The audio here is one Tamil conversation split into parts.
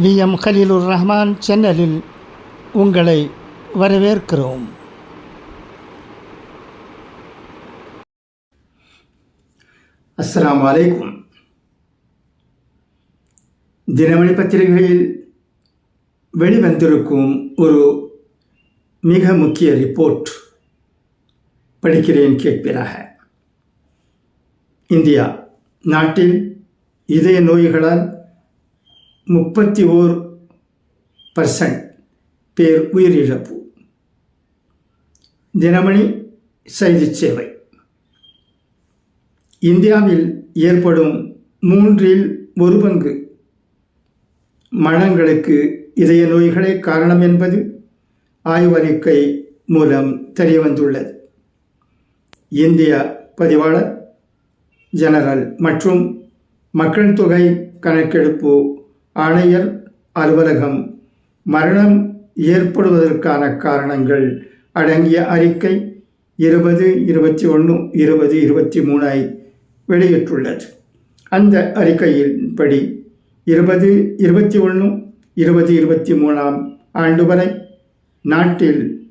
வி. எம். கலீலுர் ரஹ்மான் சேனலில் உங்களை வரவேற்கிறோம். அஸ்லாம் வலைக்கும் தினமணி பத்திரிகையில் வெளிவந்திருக்கும் ஒரு மிக முக்கிய ரிப்போர்ட் படிக்கிறேன் கேட்பீராக. இந்தியா நாட்டில் இதய நோய்களால் முப்பத்தி ஓர் பர்சன்ட் பேர் உயிரிழப்பு. தினமணி செய்திச் சேவை. இந்தியாவில் ஏற்படும் மூன்றில் ஒரு பங்கு மரணங்களுக்கு இதய நோய்களே காரணம் என்பது ஆய்வறிக்கை மூலம் தெரியவந்துள்ளது. இந்திய பதிவாளர் ஜெனரல் மற்றும் மக்கள் தொகை கணக்கெடுப்பு ஆணையர் அலுவலகம். மரணம் ஏற்படுவதற்கான காரணங்கள் அடங்கிய அறிக்கை இருபது இருபத்தி ஒன்று இருபது இருபத்தி மூணை வெளியிட்டுள்ளது. அந்த அறிக்கையின்படி இருபது இருபத்தி ஒன்று இருபது இருபத்தி மூணாம் ஆண்டு வரை நாட்டில்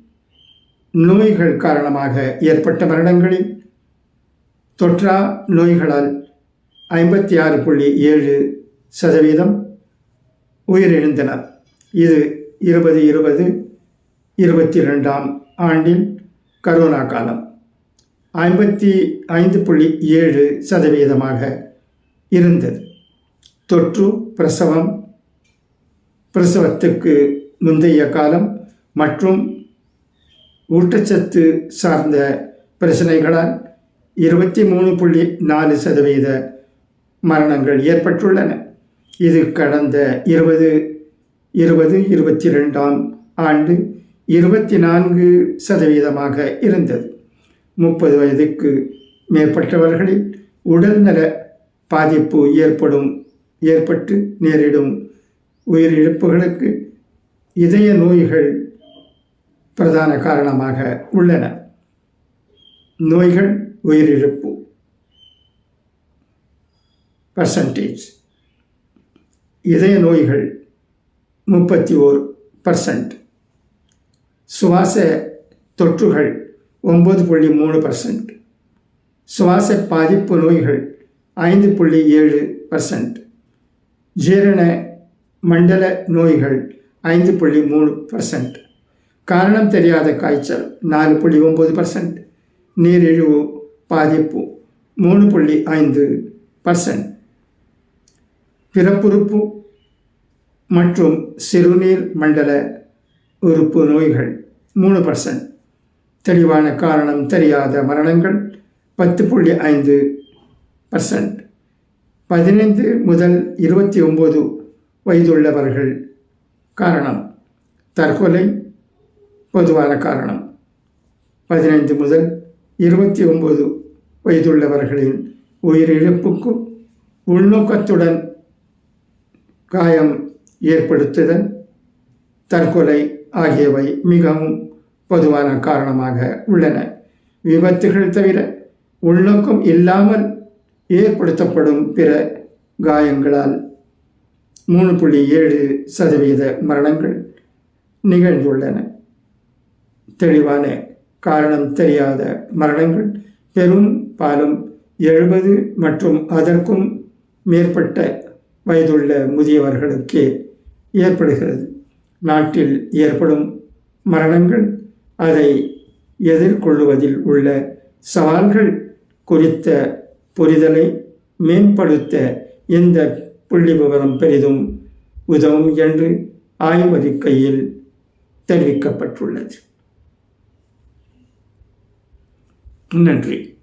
நோய்கள் காரணமாக ஏற்பட்ட மரணங்களில் தொற்றா நோய்களால் ஐம்பத்தி ஆறு புள்ளி ஏழு சதவீதம் உயிரிழந்தனர். இது இருபது இருபது இருபத்தி ரெண்டாம் ஆண்டில் கரோனா காலம். ஐம்பத்தி ஐந்து புள்ளி ஏழு சதவீதமாக இருந்தது. தொற்று பிரசவம் பிரசவத்துக்கு முந்தைய காலம் மற்றும் ஊட்டச்சத்து சார்ந்த பிரச்சனைகளால் இருபத்தி மூணு புள்ளி நாலு சதவீத மரணங்கள் ஏற்பட்டுள்ளன. இது கடந்த இருபது இருபது இருபத்தி ரெண்டாம் ஆண்டு இருபத்தி நான்கு சதவீதமாக இருந்தது. முப்பது வயதுக்கு மேற்பட்டவர்களில் உடல்நல பாதிப்பு ஏற்படும் ஏற்பட்டு நேரிடும் உயிரிழப்புகளுக்கு இதய நோய்கள் பிரதான காரணமாக உள்ளன. நோய்கள் உயிரிழப்பு. பர்சன்டேஜ் இதய நோய்கள் முப்பத்தி ஓர் பர்சன்ட் சுவாச தொற்றுகள் ஒம்பது புள்ளி மூணு பர்சன்ட் சுவாச பாதிப்பு நோய்கள் ஐந்து புள்ளி ஏழு பர்சன்ட் ஜீரண மண்டல நோய்கள் ஐந்து புள்ளி மூணு பர்சன்ட் காரணம் தெரியாத காய்ச்சல் நாலு புள்ளி ஒம்பது பர்சன்ட் நீரிழிவு பாதிப்பு மூணு புள்ளி ஐந்து பர்சன்ட் பிறப்புறுப்பு மற்றும் சிறுநீர் மண்டல உறுப்பு நோய்கள் மூணு பர்சன்ட் தெளிவான காரணம் தெரியாத மரணங்கள் பத்து புள்ளி ஐந்து பர்சன்ட் பதினைந்து முதல் இருபத்தி ஒம்பது வயதுள்ளவர்கள் காரணம். தற்கொலை பொதுவான காரணம். பதினைந்து முதல் இருபத்தி ஒம்பது வயதுள்ளவர்களின் உயிரிழப்புக்கு உள்நோக்கத்துடன் காயம் ஏற்படுத்துதல் தற்கொலை ஆகியவை மிகவும் பொதுவான காரணமாக உள்ளன. விபத்துகள் தவிர உள்நோக்கம் இல்லாமல் ஏற்படுத்தப்படும் பிற காயங்களால் மூணு புள்ளி ஏழு சதவீத மரணங்கள் நிகழ்ந்துள்ளன. தெளிவான காரணம் தெரியாத மரணங்கள் பெரும் பாலும் எழுபது மற்றும் அதற்கும் மேற்பட்ட வயதுள்ள முதியவர்களுக்கே ஏற்படுகிறது. நாட்டில் ஏற்படும் மரணங்கள் அதை எதிர்கொள்ளுவதில் உள்ள சவால்கள் குறித்த புரிதலை மேம்படுத்த இந்த புள்ளி விவரம் பெரிதும் உதவும் என்று ஆய்வறிக்கையில் தெரிவிக்கப்பட்டுள்ளது. நன்றி.